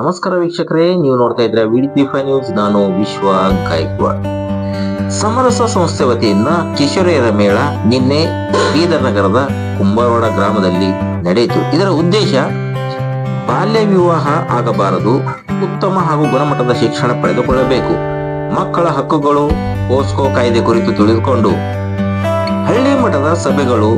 ನಮಸ್ಕಾರ ವೀಕ್ಷಕರೇ, ನೀವು ನೋಡ್ತಾ ಇದ್ರೆ ವಿಡಿ ಫೈ ನ್ಯೂಸ್ ನಾನು ವಿಶ್ವ ಗಾಯಕ್ವಾಡ್. ಸಮರಸ ಸಂಸ್ಥೆ ವತಿಯಿಂದ ಕಿಶೋರಿಯರ ಮೇಳ ನಿನ್ನೆ ಬೀದರ್ ನಗರದ ಕುಂಬಾರವಾಡ ಗ್ರಾಮದಲ್ಲಿ ನಡೆಯಿತು. ಇದರ ಉದ್ದೇಶ, ಬಾಲ್ಯ ವಿವಾಹ ಆಗಬಾರದು, ಉತ್ತಮ ಹಾಗೂ ಗುಣಮಟ್ಟದ ಶಿಕ್ಷಣ ಪಡೆದುಕೊಳ್ಳಬೇಕು. ಮಕ್ಕಳ ಹಕ್ಕುಗಳು, ಪೋಸ್ಕೋ ಕಾಯ್ದೆ ಕುರಿತು ತಿಳಿದುಕೊಂಡು ಹಳ್ಳಿ ಮಟ್ಟದ ಸಭೆಗಳು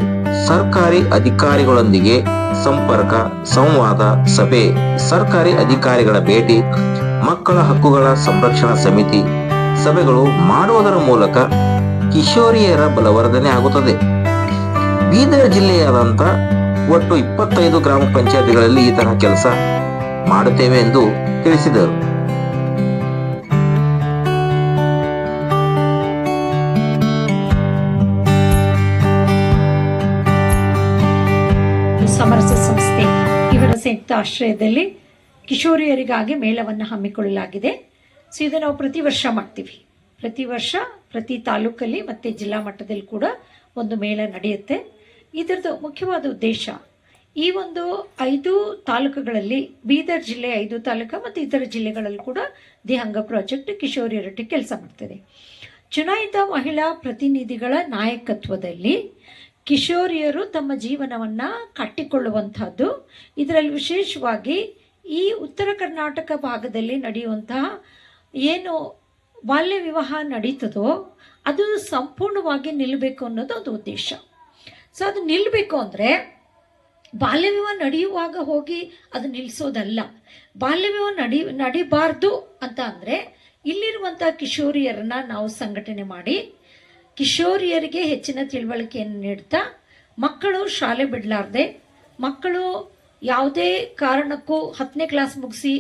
ಸರ್ಕಾರಿ ಅಧಿಕಾರಿಗಳೊಂದಿಗೆ ಸಂಪರ್ಕ, ಸಂವಾದ, ಸಭೆ, ಸರ್ಕಾರಿ ಅಧಿಕಾರಿಗಳ ಭೇಟಿ, ಮಕ್ಕಳ ಹಕ್ಕುಗಳ ಸಂರಕ್ಷಣಾ ಸಮಿತಿ, ಸಭೆಗಳು ಮಾಡುವುದರ ಮೂಲಕ ಕಿಶೋರಿಯರ ಬಲವರ್ಧನೆ ಆಗುತ್ತದೆ. ಬೀದರ್ ಜಿಲ್ಲೆಯಾದಂಥ ಒಟ್ಟು ಇಪ್ಪತ್ತೈದು ಗ್ರಾಮ ಪಂಚಾಯತಿಗಳಲ್ಲಿ ಈ ತರಹ ಕೆಲಸ ಮಾಡುತ್ತೇವೆ ಎಂದು ತಿಳಿಸಿದರು. ಸಂಯುಕ್ತ ಆಶ್ರಯದಲ್ಲಿ ಕಿಶೋರಿಯರಿಗಾಗಿ ಮೇಳವನ್ನು ಹಮ್ಮಿಕೊಳ್ಳಲಾಗಿದೆ. ಸೊ ಇದು ನಾವು ಪ್ರತಿ ವರ್ಷ ಮಾಡ್ತೀವಿ. ಪ್ರತಿ ವರ್ಷ, ಪ್ರತಿ ತಾಲೂಕಲ್ಲಿ ಮತ್ತು ಜಿಲ್ಲಾ ಮಟ್ಟದಲ್ಲಿ ಕೂಡ ಒಂದು ಮೇಳ ನಡೆಯುತ್ತೆ. ಇದರದ್ದು ಮುಖ್ಯವಾದ ಉದ್ದೇಶ, ಈ ಒಂದು ಐದು ತಾಲೂಕುಗಳಲ್ಲಿ, ಬೀದರ್ ಜಿಲ್ಲೆ ಐದು ತಾಲೂಕು ಮತ್ತು ಇತರ ಜಿಲ್ಲೆಗಳಲ್ಲಿ ಕೂಡ ದಿ ಹಂಗ ಪ್ರಾಜೆಕ್ಟ್ ಕಿಶೋರಿಯರೊಟ್ಟಿಗೆ ಕೆಲಸ ಮಾಡ್ತದೆ. ಚುನಾಯಿತ ಮಹಿಳಾ ಪ್ರತಿನಿಧಿಗಳ ನಾಯಕತ್ವದಲ್ಲಿ ಕಿಶೋರಿಯರು ತಮ್ಮ ಜೀವನವನ್ನು ಕಟ್ಟಿಕೊಳ್ಳುವಂಥದ್ದು. ಇದರಲ್ಲಿ ವಿಶೇಷವಾಗಿ ಈ ಉತ್ತರ ಕರ್ನಾಟಕ ಭಾಗದಲ್ಲಿ ನಡೆಯುವಂತಹ ಏನು ಬಾಲ್ಯ ವಿವಾಹ ನಡೀತದೋ, ಅದು ಸಂಪೂರ್ಣವಾಗಿ ನಿಲ್ಲಬೇಕು ಅನ್ನೋದು ಒಂದು ಉದ್ದೇಶ. ಸೊ, ಅದು ನಿಲ್ಲಬೇಕು ಅಂದರೆ ಬಾಲ್ಯ ವಿವಾಹ ನಡೆಯುವಾಗ ಹೋಗಿ ಅದು ನಿಲ್ಲಿಸೋದಲ್ಲ ಬಾಲ್ಯ ವಿವಾಹ ನಡಿ, ನಡಿಬಾರ್ದು ಅಂತ ಅಂದರೆ ಇಲ್ಲಿರುವಂಥ ಕಿಶೋರಿಯರನ್ನ ನಾವು ಸಂಘಟನೆ ಮಾಡಿ ಕಿಶೋರಿಯರಿಗೆ ಹೆಚ್ಚಿನ ತಿಳುವಳಿಕೆಯನ್ನು ನೀಡ್ತಾ, ಮಕ್ಕಳು ಶಾಲೆ ಬಿಡಲಾರ್ದೆ, ಮಕ್ಕಳು ಯಾವುದೇ ಕಾರಣಕ್ಕೂ ಹತ್ತನೇ ಕ್ಲಾಸ್ ಮುಗಿಸಿ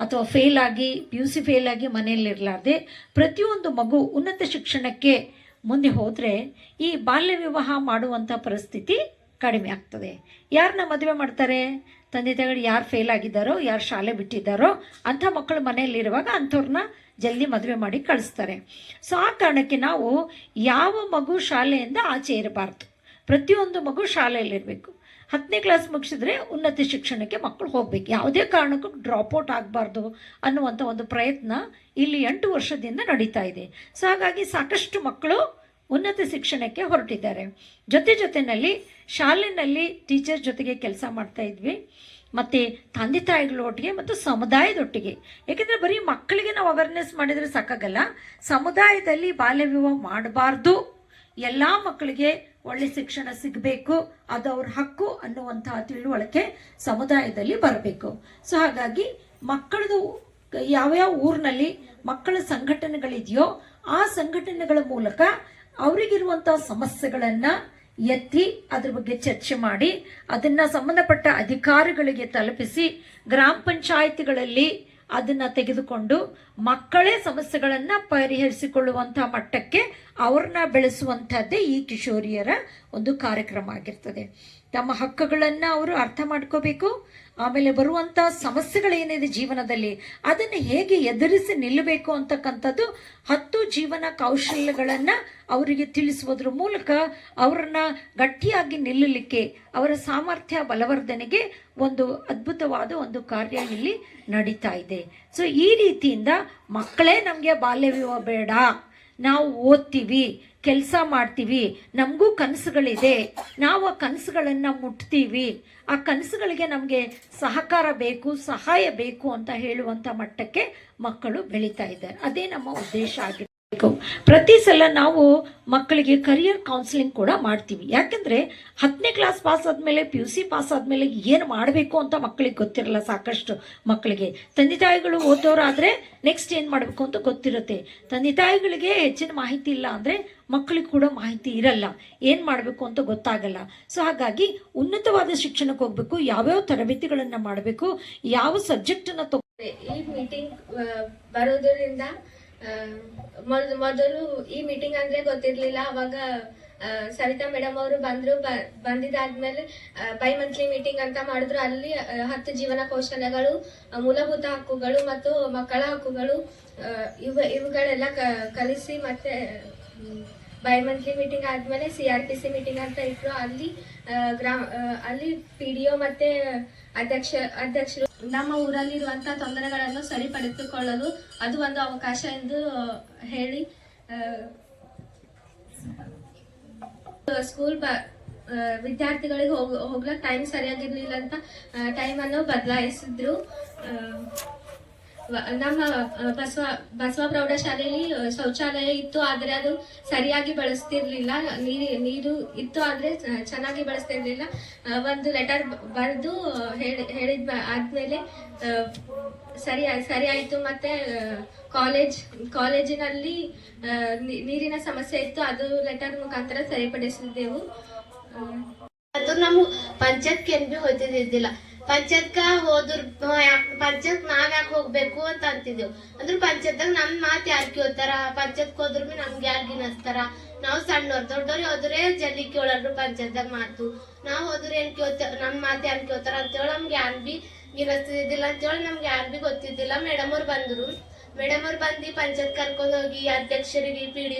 ಅಥವಾ ಫೇಲ್ ಆಗಿ ಪಿ ಯು ಸಿ ಫೇಲ್ ಆಗಿ ಮನೆಯಲ್ಲಿರಲಾರ್ದೆ, ಪ್ರತಿಯೊಂದು ಮಗು ಉನ್ನತ ಶಿಕ್ಷಣಕ್ಕೆ ಮುಂದೆ ಹೋದರೆ ಈ ಬಾಲ್ಯ ವಿವಾಹ ಮಾಡುವಂಥ ಪರಿಸ್ಥಿತಿ ಕಡಿಮೆ ಆಗ್ತದೆ. ಯಾರನ್ನ ಮದುವೆ ಮಾಡ್ತಾರೆ? ತಂದೆ ತಾಯಿಗಳು ಯಾರು ಫೇಲ್ ಆಗಿದ್ದಾರೋ, ಯಾರು ಶಾಲೆ ಬಿಟ್ಟಿದ್ದಾರೋ, ಅಂಥ ಮಕ್ಕಳು ಮನೆಯಲ್ಲಿರುವಾಗ ಅಂಥವ್ರನ್ನ ಜಲ್ದಿ ಮದುವೆ ಮಾಡಿ ಕಳಿಸ್ತಾರೆ. ಸೊ ಆ ಕಾರಣಕ್ಕೆ ನಾವು ಯಾವ ಮಗು ಶಾಲೆಯಿಂದ ಆಚೆ ಇರಬಾರ್ದು ಪ್ರತಿಯೊಂದು ಮಗು ಶಾಲೆಯಲ್ಲಿರಬೇಕು. ಹತ್ತನೇ ಕ್ಲಾಸ್ ಮುಗಿಸಿದ್ರೆ ಉನ್ನತ ಶಿಕ್ಷಣಕ್ಕೆ ಮಕ್ಕಳು ಹೋಗಬೇಕು. ಯಾವುದೇ ಕಾರಣಕ್ಕೂ ಡ್ರಾಪ್ಔಟ್ ಆಗಬಾರ್ದು ಅನ್ನುವಂಥ ಒಂದು ಪ್ರಯತ್ನ ಇಲ್ಲಿ ಎಂಟು ವರ್ಷದಿಂದ ನಡೀತಾ ಇದೆ. ಸೊ ಹಾಗಾಗಿ ಸಾಕಷ್ಟು ಮಕ್ಕಳು ಉನ್ನತ ಶಿಕ್ಷಣಕ್ಕೆ ಹೊರಟಿದ್ದಾರೆ. ಜೊತೆ ಜೊತೆಯಲ್ಲಿ ಶಾಲೆಯಲ್ಲಿ ಟೀಚರ್ ಜೊತೆಗೆ ಕೆಲಸ ಮಾಡ್ತಾ ಇದ್ವಿ. ಮತ್ತು ತಂದೆ ತಾಯಿಗಳೊಟ್ಟಿಗೆ ಮತ್ತು ಸಮುದಾಯದೊಟ್ಟಿಗೆ. ಏಕೆಂದರೆ ಬರೀ ಮಕ್ಕಳಿಗೆ ನಾವು ಅವೇರ್ನೆಸ್ ಮಾಡಿದರೆ ಸಾಕಾಗಲ್ಲ. ಸಮುದಾಯದಲ್ಲಿ ಬಾಲ್ಯ ವಿವಾಹ ಮಾಡಬಾರ್ದು. ಎಲ್ಲ ಮಕ್ಕಳಿಗೆ ಒಳ್ಳೆ ಶಿಕ್ಷಣ ಸಿಗಬೇಕು. ಅದು ಅವ್ರ ಹಕ್ಕು ಅನ್ನುವಂತಹ ತಿಳುವಳಿಕೆ ಸಮುದಾಯದಲ್ಲಿ ಬರಬೇಕು. ಸೊ ಹಾಗಾಗಿ ಮಕ್ಕಳದು ಯಾವ್ಯಾವ ಊರಿನಲ್ಲಿ ಮಕ್ಕಳ ಸಂಘಟನೆಗಳಿದೆಯೋ ಆ ಸಂಘಟನೆಗಳ ಮೂಲಕ ಅವರಿಗಿರುವಂಥ ಸಮಸ್ಯೆಗಳನ್ನು ಎತ್ತಿ ಅದ್ರ ಬಗ್ಗೆ ಚರ್ಚೆ ಮಾಡಿ ಅದನ್ನ ಸಂಬಂಧಪಟ್ಟ ಅಧಿಕಾರಿಗಳಿಗೆ ತಲುಪಿಸಿ ಗ್ರಾಮ ಪಂಚಾಯಿತಿಗಳಲ್ಲಿ ಅದನ್ನ ತೆಗೆದುಕೊಂಡು ಮಕ್ಕಳೇ ಸಮಸ್ಯೆಗಳನ್ನು ಪರಿಹರಿಸಿಕೊಳ್ಳುವಂಥ ಮಟ್ಟಕ್ಕೆ ಅವ್ರನ್ನ ಬೆಳೆಸುವಂಥದ್ದೇ ಈ ಕಿಶೋರಿಯರ ಒಂದು ಕಾರ್ಯಕ್ರಮ ಆಗಿರ್ತದೆ. ತಮ್ಮ ಹಕ್ಕುಗಳನ್ನು ಅವರು ಅರ್ಥ ಮಾಡ್ಕೋಬೇಕು. ಆಮೇಲೆ ಬರುವಂಥ ಸಮಸ್ಯೆಗಳೇನಿದೆ ಜೀವನದಲ್ಲಿ, ಅದನ್ನು ಹೇಗೆ ಎದುರಿಸಿ ನಿಲ್ಲಬೇಕು ಅಂತಕ್ಕಂಥದ್ದು ಹತ್ತು ಜೀವನ ಕೌಶಲ್ಯಗಳನ್ನು ಅವರಿಗೆ ತಿಳಿಸುವುದ್ರ ಮೂಲಕ ಅವರನ್ನ ಗಟ್ಟಿಯಾಗಿ ನಿಲ್ಲಲಿಕ್ಕೆ, ಅವರ ಸಾಮರ್ಥ್ಯ ಬಲವರ್ಧನೆಗೆ ಒಂದು ಅದ್ಭುತವಾದ ಒಂದು ಕಾರ್ಯ ಇಲ್ಲಿ ನಡೀತಾ ಇದೆ. ಸೊ ಈ ರೀತಿಯಿಂದ ಮಕ್ಕಳೇ ನಮಗೆ ಬಾಲ್ಯ ವಿವಾಹ ಬೇಡ. ನಾವು ಓದ್ತೀವಿ ಕೆಲಸ ಮಾಡ್ತೀವಿ. ನಮಗೂ ಕನಸುಗಳಿದೆ. ನಾವು ಆ ಕನಸುಗಳನ್ನು ಮುಟ್ತೀವಿ. ಆ ಕನಸುಗಳಿಗೆ ನಮಗೆ ಸಹಕಾರ ಬೇಕು, ಸಹಾಯ ಬೇಕು ಅಂತ ಹೇಳುವಂಥ ಮಟ್ಟಕ್ಕೆ ಮಕ್ಕಳು ಬೆಳೀತಾ ಇದ್ದಾರೆ. ಅದೇ ನಮ್ಮ ಉದ್ದೇಶ ಆಗಿರಬೇಕು ಪ್ರತಿ ಸಲ ನಾವು ಮಕ್ಕಳಿಗೆ ಕರಿಯರ್ ಕೌನ್ಸಿಲಿಂಗ್ ಕೂಡ ಮಾಡ್ತೀವಿ. ಯಾಕಂದ್ರೆ ಹತ್ತನೇ ಕ್ಲಾಸ್ ಪಾಸ್ ಆದ್ಮೇಲೆ ಪಿ ಯು ಸಿ ಪಾಸ್ ಆದಮೇಲೆ ಏನು ಮಾಡಬೇಕು ಅಂತ ಮಕ್ಕಳಿಗೆ ಗೊತ್ತಿರಲ್ಲ ಸಾಕಷ್ಟು ಮಕ್ಕಳಿಗೆ. ತಂದೆ ತಾಯಿಗಳು ಓದೋರಾದರೆ ನೆಕ್ಸ್ಟ್ ಏನು ಮಾಡಬೇಕು ಅಂತ ಗೊತ್ತಿರುತ್ತೆ. ತಂದೆ ತಾಯಿಗಳಿಗೆ ಹೆಚ್ಚಿನ ಮಾಹಿತಿ ಇಲ್ಲ ಅಂದರೆ ಮಕ್ಕಳಿಗೆ ಕೂಡ ಮಾಹಿತಿ ಇರಲ್ಲ. ಏನು ಮಾಡಬೇಕು ಅಂತ ಗೊತ್ತಾಗಲ್ಲ. ಸೊ ಹಾಗಾಗಿ ಉನ್ನತವಾದ ಶಿಕ್ಷಣಕ್ಕೆ ಹೋಗಬೇಕು. ಯಾವ್ಯಾವ ತರಬೇತಿಗಳನ್ನು ಮಾಡಬೇಕು. ಯಾವ ಸಬ್ಜೆಕ್ಟನ್ನು ತಗೋ ಈ ಮೀಟಿಂಗ್ ಬರೋದ್ರಿಂದ ಮೊದಲು ಈ ಮೀಟಿಂಗ್ ಅಂದ್ರೆ ಗೊತ್ತಿರ್ಲಿಲ್ಲ, ಅವಾಗ ಸವಿತಾ ಮೇಡಮ್ ಅವರು ಬಂದ್ರು ಬಂದಿದ್ದಾದ್ಮೇಲೆ ಬೈ ಮಂತ್ಲಿ ಮೀಟಿಂಗ್ ಅಂತ ಮಾಡಿದ್ರು. ಅಲ್ಲಿ ಹತ್ತು ಜೀವನ ಕೌಶಲ್ಯಗಳು ಮೂಲಭೂತ ಹಕ್ಕುಗಳು ಮತ್ತು ಮಕ್ಕಳ ಹಕ್ಕುಗಳು ಇವ, ಇವುಗಳೆಲ್ಲ ಕಲಿಸಿ ಮತ್ತೆ ಬೈ ಮಂತ್ಲಿ ಮೀಟಿಂಗ್ ಆದ್ಮೇಲೆ C R P C meeting ಅಂತ ಇಟ್ಟರು ಅಲ್ಲಿ ಗ್ರಾಮ ಅಲ್ಲಿ ಪಿ ಡಿ ಮತ್ತೆ ಅಧ್ಯಕ್ಷ, ಅಧ್ಯಕ್ಷರು ನಮ್ಮ ಊರಲ್ಲಿರುವಂತಹ ತೊಂದರೆಗಳನ್ನು ಸರಿಪಡಿಸಿಕೊಳ್ಳಲು ಅದು ಒಂದು ಅವಕಾಶ ಎಂದು ಹೇಳಿ ಸ್ಕೂಲ್ ವಿದ್ಯಾರ್ಥಿಗಳಿಗೆ ಹೋಗ್ ಟೈಮ್ ಸರಿಯಾಗಿರ್ಲಿಲ್ಲ ಅಂತ ಟೈಮ್ ಅನ್ನು ಬದಲಾಯಿಸಿದ್ರು. ನಮ್ಮ ಬಸವ ಬಸವ ಪ್ರೌಢಶಾಲೆಯಲ್ಲಿ ಶೌಚಾಲಯ ಇತ್ತು ಆದರೆ ಅದು ಸರಿಯಾಗಿ ಬಳಸ್ತಿರ್ಲಿಲ್ಲ. ನೀರು ನೀರು ಇತ್ತು ಆದರೆ ಚೆನ್ನಾಗಿ ಬಳಸ್ತಿರ್ಲಿಲ್ಲ. ಒಂದು ಲೆಟರ್ ಬರೆದು ಹೇಳಿ, ಹೇಳಿದ ಆದ್ಮೇಲೆ ಸರಿ ಸರಿ ಮತ್ತೆ ಕಾಲೇಜ್ ಕಾಲೇಜಿನಲ್ಲಿ ನೀರಿನ ಸಮಸ್ಯೆ ಇತ್ತು. ಅದು ಲೆಟರ್ ಮುಖಾಂತರ ಸರಿಪಡಿಸಿದ್ದೆವು. ಅದು ನಮ್ಮ ಪಂಚಾಯತ್ ಬಿ ಹೋಯ್ತಿದ್ದಿಲ್ಲ. ಪಂಚಾಯತ್ಗ ಹೋದ್ರ ಪಂಚಾಯತ್ ನಾವ್ ಯಾಕೆ ಹೋಗ್ಬೇಕು ಅಂತ ಅಂತಿದ್ದೆವು. ಅಂದ್ರ ಪಂಚಾಯತ್ದಾಗ ನಮ್ ಮಾತ್ ಯಾರ್ ಕೇಳ್ತಾರ? ಪಂಚಾಯತ್ ಹೋದ್ರ ನಮ್ಗೆ ಯಾರ್ ಗಿನಸ್ತಾರ? ನಾವ್ ಸಣ್ಣವ್ರು ದೊಡ್ಡವ್ರು ಹೋದ್ರೆ ಜಲ್ದಿ ಕೇಳಲ್ರು ಪಂಚಾಯತ್ದಾಗ ಮಾತು. ನಾವ್ ಹೋದ್ರೆ ಏನ್ ಕೇಳ್ತ, ನಮ್ ಮಾತ್ ಯಾರ್ ಕೇಳ್ತಾರ ಅಂತೇಳಿ ನಮ್ಗೆ ಯಾರ್ ಬಿ ಗಿನಸ್ತಿದ್ದಿಲ್ಲ ಅಂತೇಳಿ ನಮ್ಗೆ ಯಾರ್ ಬಿ ಗೊತ್ತಿದ್ದಿಲ್ಲ. ಮೇಡಮ್ ಅವ್ರು ಬಂದ್ರು. ಮೇಡಮ್ ಅವ್ರು ಬಂದು ಪಂಚಾಯತ್ ಕರ್ಕೊಂಡ್ ಹೋಗಿ ಅಧ್ಯಕ್ಷರಿಗೆ, ಪಿ ಡಿ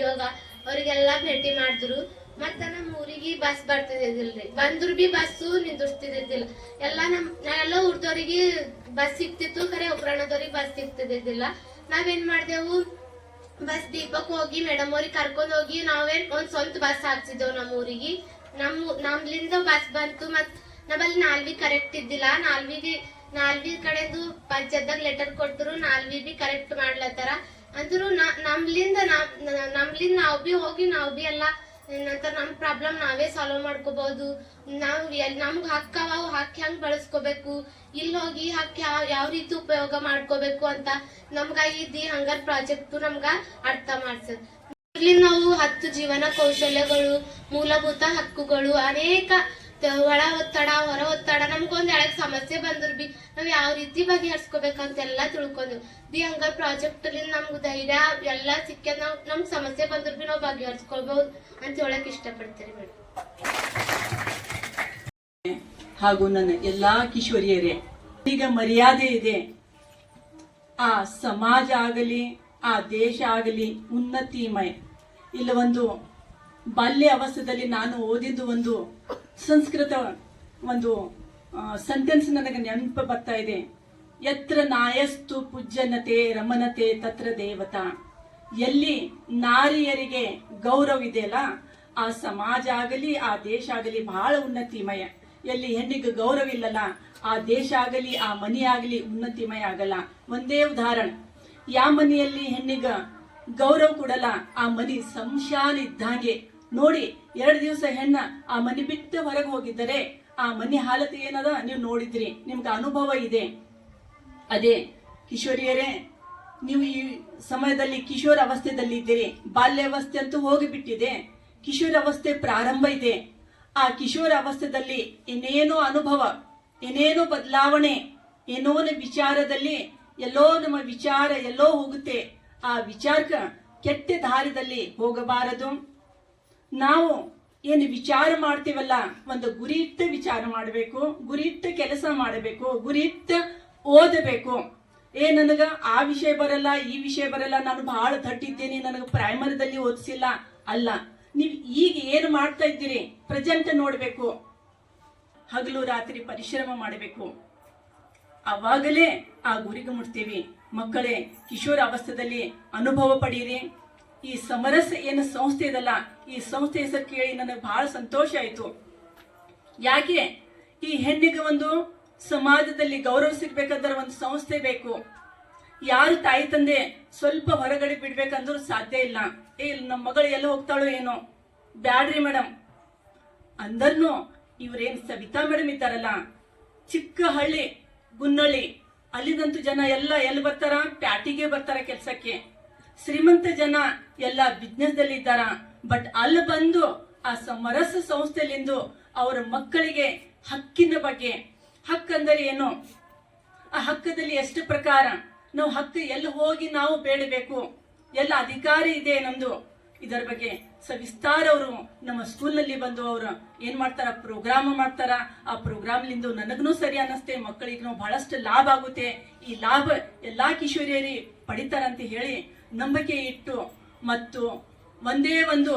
ಅವ್ರಿಗೆಲ್ಲ ಭೇಟಿ ಮಾಡಿದ್ರು. ಮತ್ತ ನಮ್ಮ ಊರಿಗೆ ಬಸ್ ಬರ್ತಿದ್ದಿಲ್ರಿ. ಬಂದ್ರು ಬಿ ಬಸ್ಸು ನಿಂದಿರ್ತಿದ್ದಿಲ್ಲ ಎಲ್ಲ ನಮ್ ಎಲ್ಲ ಊರ್ದವ್ರಿಗೆ ಬಸ್ ಸಿಗ್ತಿತ್ತು ಖರೆ ಉಗ್ರಾಣದವ್ರಿಗೆ ಬಸ್ ಸಿಗ್ತಿದ್ದಿಲ್ಲ ನಾವೇನ್ ಮಾಡ್ದೆವು? ಬಸ್ ದೀಪಕ್ ಹೋಗಿ ಮೇಡಮ್ ಅವ್ರಿಗೆ ಕರ್ಕೊಂಡ್ ಹೋಗಿ ನಾವೇ ಒಂದ್ ಸ್ವಂತ ಬಸ್ ಹಾಕ್ಸಿದ್ದೆವು ನಮ್ಮ ಊರಿಗೆ. ನಮ್ಮ ನಮ್ಲಿಂದ ಬಸ್ ಬಂತು, ಮತ್ ನಮ್ಮಲ್ಲಿ ನಾಲ್ವಿ ಕರೆಕ್ಟ್ ಇದ್ದಿಲ್ಲ. ನಾಲ್ವಿಗೆ ನಾಲ್ವಿ ಕಡೆದು ಪಂಚಾಯತ್ದಾಗ ಲೆಟರ್ ಕೊಟ್ಟರು ನಾಲ್ವಿ ಬಿ ಕರೆಕ್ಟ್ ಮಾಡ್ಲತ್ತಾರ. ಅಂದ್ರು ನಮ್ಲಿಂದ ನಮ್ಲಿಂದ ನಾವ್ ಬಿ ಹೋಗಿ ನಾವ್ ಬಿ ಎಲ್ಲ ನಂತರ ನಮ್ ಪ್ರಾಬ್ಲಮ್ ನಾವೇ ಸಾಲ್ವ್ ಮಾಡ್ಕೋಬಹುದು ನಾವ್ ಎಲ್, ನಮ್ಗ್ ಹಕ್ಕ ಹೆಂಗ್ ಬಳಸ್ಕೋಬೇಕು? ಇಲ್ಲಿ ಹೋಗಿ ಹಕ್ಕ ಯಾವ ರೀತಿ ಉಪಯೋಗ ಮಾಡ್ಕೋಬೇಕು ಅಂತ ನಮ್ಗ ಈ ಹಂಗಾರ್ ಪ್ರಾಜೆಕ್ಟ್ ನಮ್ಗ ಅರ್ಥ ಮಾಡ್ಸದ್. ಇಲ್ಲಿ ನಾವು ಹತ್ತು ಜೀವನ ಕೌಶಲ್ಯಗಳು, ಮೂಲಭೂತ ಹಕ್ಕುಗಳು, ಅನೇಕ ಒಳ ಒತ್ತಡ ಸಮಸ್ಯೆ ಬಂದ್ರು ಬಿ ನಾವ್ ಯಾವ ರೀತಿ ಬಗೆಹರಿಸ್ಕೋಬೇಕಂತೆಲ್ಲ ತಿಳ್ಕೊಂಡು ದಿ ಹಂಗ ಪ್ರಾಜೆಕ್ಟ್ ಅಲ್ಲಿ ನಮ್ಗ್ ಧೈರ್ಯ ಎಲ್ಲ ಸಿಕ್ಕ ನಾವ್ ನಮ್ ಸಮಸ್ಯೆ ಬಂದ್ರು ಬಿ ನಾವ್ ಬಗೆಹರಿಸ್ಕೊಳ್ಬಹುದು ಅಂತ ಹೇಳಕ್ ಇಷ್ಟಪಡ್ತೀರಿ ಮೇಡಮ್ ಹಾಗೂ ನನ್ನ ಎಲ್ಲಾ ಕಿಶೋರಿಯರೇ, ಈಗ ಮರ್ಯಾದೆ ಇದೆ. ಆ ಸಮಾಜ ಆಗಲಿ, ಆ ದೇಶ ಆಗಲಿ ಉನ್ನತಿಮಯ ಇಲ್ಲ ಒಂದು ಬಾಲ್ಯ ಅವಸ್ಥದಲ್ಲಿ ನಾನು ಓದಿದ್ದು ಒಂದು ಸಂಸ್ಕೃತ ಒಂದು ಸೆಂಟೆನ್ಸ್ ನನಗೆ ನೆನಪು ಬರ್ತಾ ಇದೆ. ಯತ್ರ ನಾಯಸ್ತು ಪೂಜ್ಯನತೆ ರಮನತೆ ತತ್ರ ದೇವತಾ. ಎಲ್ಲಿ ನಾರಿಯರಿಗೆ ಗೌರವ ಇದೆಯಲ್ಲ, ಆ ಸಮಾಜ ಆಗಲಿ, ಆ ದೇಶ ಆಗಲಿ ಬಹಳ ಉನ್ನತಿಮಯ. ಎಲ್ಲಿ ಹೆಣ್ಣಿಗೆ ಗೌರವ ಇಲ್ಲಲ್ಲ, ಆ ದೇಶ ಆಗಲಿ, ಆ ಮನಿ ಆಗಲಿ ಉನ್ನತಿಮಯ ಆಗಲ್ಲ. ಒಂದೇ ಉದಾಹರಣೆ. ಯಾವ ಮನೆಯಲ್ಲಿ ಹೆಣ್ಣಿಗ ಗೌರವ ಕೊಡಲ್ಲ, ಆ ಮನಿ ಸಂಶಾನ ಇದ್ದಾಗೆ ನೋಡಿ, ಎರಡು ದಿವಸ ಹೆಣ್ಣ ಆ ಮನಿ ಬಿಟ್ಟು ಹೊರಗೆ ಹೋಗಿದ್ದರೆ ಆ ಮನೆ ಹಾಲತ್ ಏನದ? ನೀವು ನೋಡಿದ್ರಿ, ನಿಮ್ಗೆ ಅನುಭವ ಇದೆ. ಅದೇ, ಕಿಶೋರಿಯರೇ, ನೀವು ಈ ಸಮಯದಲ್ಲಿ ಕಿಶೋರ ಅವಸ್ಥೆದಲ್ಲಿ ಇದ್ದೀರಿ. ಬಾಲ್ಯಾವಸ್ಥೆ ಅಂತೂ ಹೋಗಿಬಿಟ್ಟಿದೆ. ಕಿಶೋರ ಅವಸ್ಥೆ ಪ್ರಾರಂಭ ಇದೆ. ಆ ಕಿಶೋರ ಅವಸ್ಥೆದಲ್ಲಿ ಇನ್ನೇನೋ ಅನುಭವ, ಏನೇನೋ ಬದಲಾವಣೆ, ಏನೋ ವಿಚಾರದಲ್ಲಿ ಎಲ್ಲೋ ನಮ್ಮ ವಿಚಾರ ಎಲ್ಲೋ ಹೋಗುತ್ತೆ. ಆ ವಿಚಾರಕ್ಕೆ ಕೆಟ್ಟ ದಾರಿದಲ್ಲಿ ಹೋಗಬಾರದು. ನಾವು ಏನು ವಿಚಾರ ಮಾಡ್ತೀವಲ್ಲ? ಒಂದು ಗುರಿ ಇಟ್ಟು ವಿಚಾರ ಮಾಡಬೇಕು ಗುರಿ ಇಟ್ಟು ಕೆಲಸ ಮಾಡಬೇಕು ಗುರಿ ಇಟ್ಟು ಓದಬೇಕು. ಏ, ನನಗ ಆ ವಿಷಯ ಬರಲ್ಲ, ಈ ವಿಷಯ ಬರಲ್ಲ, ನಾನು ಬಹಳ ದಟ್ಟಿದ್ದೇನೆ, ನನಗೆ ಪ್ರೈಮರಿದಲ್ಲಿ ಓದಿಸಿಲ್ಲ. ಅಲ್ಲ, ನೀವು ಈಗ ಏನು ಮಾಡ್ತಾ ಇದ್ದೀರಿ? ಪ್ರೆಸೆಂಟ್ ನೋಡಬೇಕು. ಹಗಲು ರಾತ್ರಿ ಪರಿಶ್ರಮ ಮಾಡಬೇಕು. ಅವಾಗಲೇ ಆ ಗುರಿಗೆ ಮುಟ್ತೀವಿ. ಮಕ್ಕಳೇ ಕಿಶೋರ ಅವಸ್ಥೆಯಲ್ಲಿ ಅನುಭವ ಪಡೀರಿ. ಈ ಸಮರಸ ಏನು ಸಂಸ್ಥೆ ಇದಲ್ಲ ಈ ಸಂಸ್ಥೆ ಹೆಸರು ಕೇಳಿ ನನಗೆ ಬಹಳ ಸಂತೋಷ ಆಯಿತು. ಯಾಕೆ? ಈ ಹೆಣ್ಣಿಗೆ ಒಂದು ಸಮಾಜದಲ್ಲಿ ಗೌರವ ಸಿಗ್ಬೇಕಾದ್ರೆ ಒಂದು ಸಂಸ್ಥೆ ಬೇಕು. ಯಾರು ತಾಯಿ ತಂದೆ ಸ್ವಲ್ಪ ಹೊರಗಡೆ ಬಿಡ್ಬೇಕಂದ್ರೂ ಸಾಧ್ಯ ಇಲ್ಲ. ಏ ನಮ್ಮ ಮಗಳು ಎಲ್ಲ ಹೋಗ್ತಾಳೋ ಏನೋ? ಬ್ಯಾಡ್ರಿ ಮೇಡಮ್ ಅಂದರ್ನು ಇವ್ರೇನು ಸವಿತಾ ಮೇಡಮ್ ಇದ್ದಾರಲ್ಲ. ಚಿಕ್ಕ ಹಳ್ಳಿ, ಗುನ್ನಳ್ಳಿ, ಅಲ್ಲಿದಂತೂ ಜನ ಎಲ್ಲ ಎಲ್ಲಿ ಬರ್ತಾರ? ಪ್ಯಾಟಿಗೆ ಬರ್ತಾರ ಕೆಲ್ಸಕ್ಕೆ. ಶ್ರೀಮಂತ ಜನ ಎಲ್ಲ ಬಿಸ್ನೆಸ್ ದಲ್ಲಿ ಇದ್ದಾರ ಬಟ್ ಅಲ್ಲಿ ಬಂದು ಆ ಸಮರಸ ಸಂಸ್ಥೆಲಿಂದು ಅವರ ಮಕ್ಕಳಿಗೆ ಹಕ್ಕಿನ ಬಗ್ಗೆ ಹಕ್ಕಂದರೆ ಏನು? ಆ ಹಕ್ಕದಲ್ಲಿ ಎಷ್ಟು ಪ್ರಕಾರ? ನಾವು ಹಕ್ಕು ಎಲ್ಲಿ ಹೋಗಿ ನಾವು ಬೇಡಬೇಕು? ಎಲ್ಲ ಅಧಿಕಾರಿ ಇದೆ ನಮ್ದು. ಇದರ ಬಗ್ಗೆ ಸವಿಸ್ತಾರ ಅವರು ನಮ್ಮ ಸ್ಕೂಲ್ನಲ್ಲಿ ಬಂದು ಅವರು ಏನ್ ಮಾಡ್ತಾರ? ಪ್ರೋಗ್ರಾಮ್ ಮಾಡ್ತಾರ. ಆ ಪ್ರೋಗ್ರಾಮ್ಲಿಂದು ನನಗೂ ಸರಿ ಅನ್ನಿಸ್ತೆ ಮಕ್ಕಳಿಗೂ ಬಹಳಷ್ಟು ಲಾಭ ಆಗುತ್ತೆ. ಈ ಲಾಭ ಎಲ್ಲಾ ಕಿಶೋರಿಯರಿ ಪಡಿತಾರಂತ ಹೇಳಿ ನಂಬಿಕೆ ಇಟ್ಟು ಮತ್ತು ಒಂದೇ ಒಂದು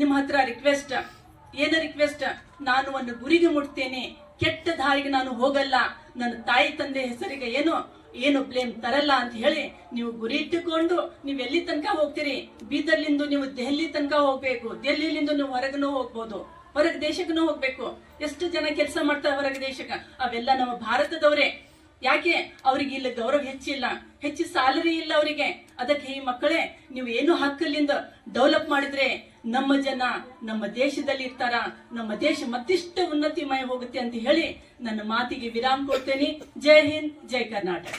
ನಿಮ್ಮ ಹತ್ರ ರಿಕ್ವೆಸ್ಟ್ ಏನ ರಿಕ್ವೆಸ್ಟ್ ನಾನು ಒಂದು ಗುರಿಗೆ ಮುಟ್ತೇನೆ, ಕೆಟ್ಟ ದಾರಿಗೆ ನಾನು ಹೋಗಲ್ಲ, ನನ್ನ ತಾಯಿ ತಂದೆ ಹೆಸರಿಗೆ ಏನು ಏನು ಬ್ಲೇಮ್ ತರಲ್ಲ ಅಂತ ಹೇಳಿ ನೀವು ಗುರಿ ಇಟ್ಟುಕೊಂಡು ನೀವು ಎಲ್ಲಿ ತನಕ ಹೋಗ್ತೀರಿ? ಬೀದರ್ಲಿಂದ ನೀವು ದೆಹಲಿ ತನಕ ಹೋಗ್ಬೇಕು, ದೆಹಲಿಲಿಂದ ನೀವು ಹೊರಗೂ ಹೋಗ್ಬೋದು, ಹೊರಗೆ ದೇಶಕ್ಕೂ ಹೋಗ್ಬೇಕು. ಎಷ್ಟು ಜನ ಕೆಲಸ ಮಾಡ್ತಾರೆ ಹೊರಗೆ ದೇಶಕ್ಕೆ? ಅವೆಲ್ಲ ನಮ್ಮ ಭಾರತದವರೇ. ಯಾಕೆ? ಅವರಿಗೆ ಇಲ್ಲಿ ಗೌರವ ಹೆಚ್ಚಿಲ್ಲ. ಹೆಚ್ಚು ಸ್ಯಾಲರಿ ಇಲ್ಲ ಅವರಿಗೆ. ಅದಕ್ಕೆ ಈ ಮಕ್ಕಳೇ, ನೀವು ಏನು ಹಕ್ಕಲ್ಲಿಂದ ಡೆವಲಪ್ ಮಾಡಿದ್ರೆ ನಮ್ಮ ಜನ ನಮ್ಮ ದೇಶದಲ್ಲಿ ಇರ್ತಾರ? ನಮ್ಮ ದೇಶ ಮತ್ತಿಷ್ಟು ಉನ್ನತಿಮಯ ಹೋಗುತ್ತೆ ಅಂತ ಹೇಳಿ ನನ್ನ ಮಾತಿಗೆ ವಿರಾಮ ಕೊಡ್ತೇನೆ. ಜೈ ಹಿಂದ್, ಜೈ ಕರ್ನಾಟಕ.